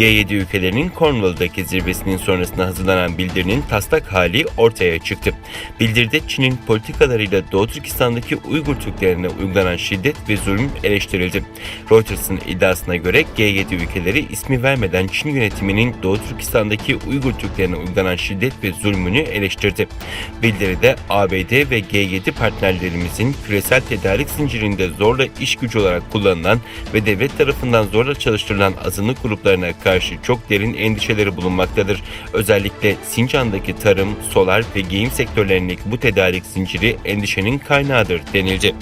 G7 ülkelerinin Cornwall'daki zirvesinin sonrasında hazırlanan bildirinin taslak hali ortaya çıktı. Bildiride Çin'in politikalarıyla Doğu Türkistan'daki Uygur Türklerine uygulanan şiddet ve zulüm eleştirildi. Reuters'ın iddiasına göre G7 ülkeleri ismi vermeden Çin yönetiminin Doğu Türkistan'daki Uygur Türklerine uygulanan şiddet ve zulmünü eleştirdi. Bildiride ABD ve G7 partnerlerimizin küresel tedarik zincirinde zorla iş gücü olarak kullanılan ve devlet tarafından zorla çalıştırılan azınlık gruplarına karşı çok derin endişeleri bulunmaktadır. Özellikle Sincan'daki tarım, solar ve giyim sektörlerindeki bu tedarik zinciri endişenin kaynağıdır denildi.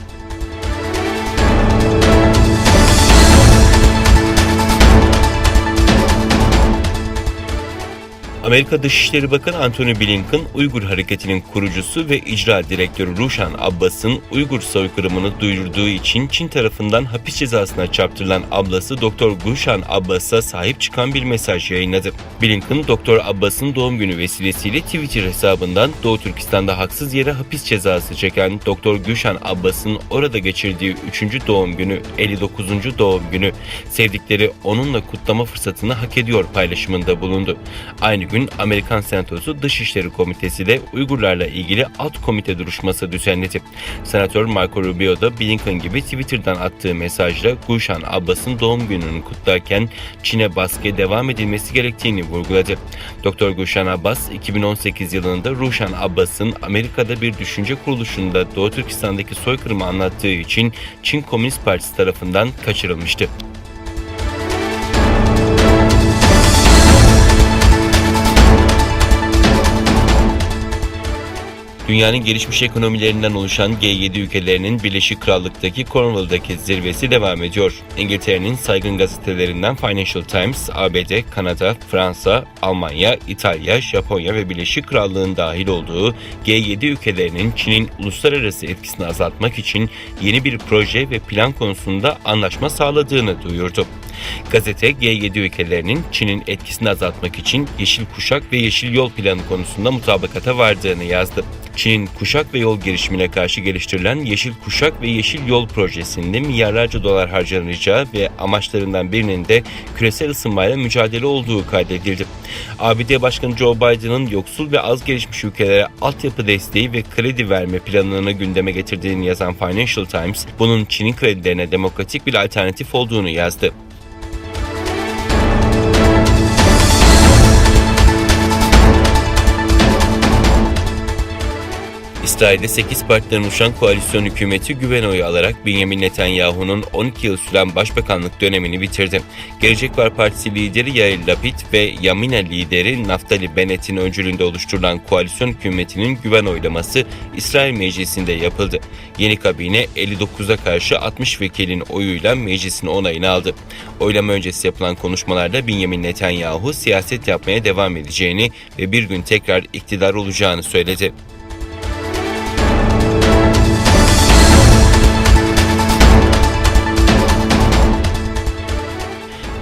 Amerika Dışişleri Bakanı Antony Blinken, Uygur Hareketi'nin kurucusu ve icra direktörü Ruşan Abbas'ın Uygur soykırımını duyurduğu için Çin tarafından hapis cezasına çarptırılan ablası Dr. Gulşan Abbas'a sahip çıkan bir mesaj yayınladı. Blinken, Dr. Abbas'ın doğum günü vesilesiyle Twitter hesabından Doğu Türkistan'da haksız yere hapis cezası çeken Dr. Gülşen Abbas'ın orada geçirdiği 3. doğum günü, 59. doğum günü, sevdikleri onunla kutlama fırsatını hak ediyor paylaşımında bulundu. Aynı gün Amerikan Senatosu Dışişleri Komitesi de Uygurlarla ilgili alt komite duruşması düzenledi. Senatör Marco Rubio da Blinken gibi Twitter'dan attığı mesajla Gulşan Abbas'ın doğum gününü kutlarken Çin'e baskıya devam edilmesi gerektiğini vurguladı. Dr. Gulşan Abbas 2018 yılında Ruşan Abbas'ın Amerika'da bir düşünce kuruluşunda Doğu Türkistan'daki soykırımı anlattığı için Çin Komünist Partisi tarafından kaçırılmıştı. Dünyanın gelişmiş ekonomilerinden oluşan G7 ülkelerinin Birleşik Krallık'taki Cornwall'daki zirvesi devam ediyor. İngiltere'nin saygın gazetelerinden Financial Times, ABD, Kanada, Fransa, Almanya, İtalya, Japonya ve Birleşik Krallık'ın dahil olduğu G7 ülkelerinin Çin'in uluslararası etkisini azaltmak için yeni bir proje ve plan konusunda anlaşma sağladığını duyurdu. Gazete G7 ülkelerinin Çin'in etkisini azaltmak için Yeşil Kuşak ve Yeşil Yol planı konusunda mutabakata vardığını yazdı. Çin'in kuşak ve yol girişimine karşı geliştirilen Yeşil Kuşak ve Yeşil Yol projesinde milyarlarca dolar harcanacağı ve amaçlarından birinin de küresel ısınmayla mücadele olduğu kaydedildi. ABD Başkanı Joe Biden'ın yoksul ve az gelişmiş ülkelere altyapı desteği ve kredi verme planını gündeme getirdiğini yazan Financial Times, bunun Çin'in kredilerine demokratik bir alternatif olduğunu yazdı. İsrail'de 8 partiden oluşan koalisyon hükümeti güven oyu alarak Benjamin Netanyahu'nun 12 yıl süren başbakanlık dönemini bitirdi. Gelecek Var Partisi lideri Yair Lapid ve Yamina lideri Naftali Bennett'in öncülüğünde oluşturulan koalisyon hükümetinin güven oylaması İsrail Meclisi'nde yapıldı. Yeni kabine 59'a karşı 60 vekilin oyuyla meclisin onayını aldı. Oylama öncesi yapılan konuşmalarda Benjamin Netanyahu siyaset yapmaya devam edeceğini ve bir gün tekrar iktidar olacağını söyledi.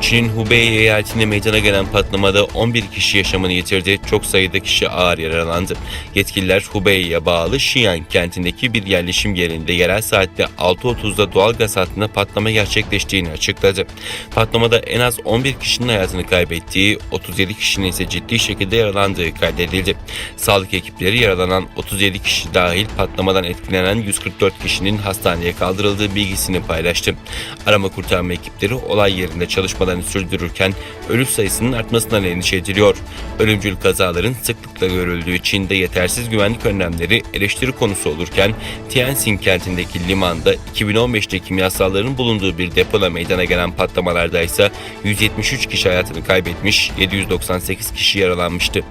Çin'in Hubei eyaletinde meydana gelen patlamada 11 kişi yaşamını yitirdi. Çok sayıda kişi ağır yaralandı. Yetkililer Hubei'ye bağlı Xi'an kentindeki bir yerleşim yerinde yerel saatte 6.30'da doğal gaz hattında patlama gerçekleştiğini açıkladı. Patlamada en az 11 kişinin hayatını kaybettiği, 37 kişinin ise ciddi şekilde yaralandığı kaydedildi. Sağlık ekipleri yaralanan 37 kişi dahil patlamadan etkilenen 144 kişinin hastaneye kaldırıldığı bilgisini paylaştı. Arama kurtarma ekipleri olay yerinde çalışmalarını sürdürürken ölü sayısının artmasından endişe ediliyor. Ölümcül kazaların sıklıkla görüldüğü Çin'de yetersiz güvenlik önlemleri eleştiri konusu olurken Tianjin kentindeki limanda 2015'te kimyasalların bulunduğu bir depoda meydana gelen patlamalarda ise 173 kişi hayatını kaybetmiş, 798 kişi yaralanmıştı.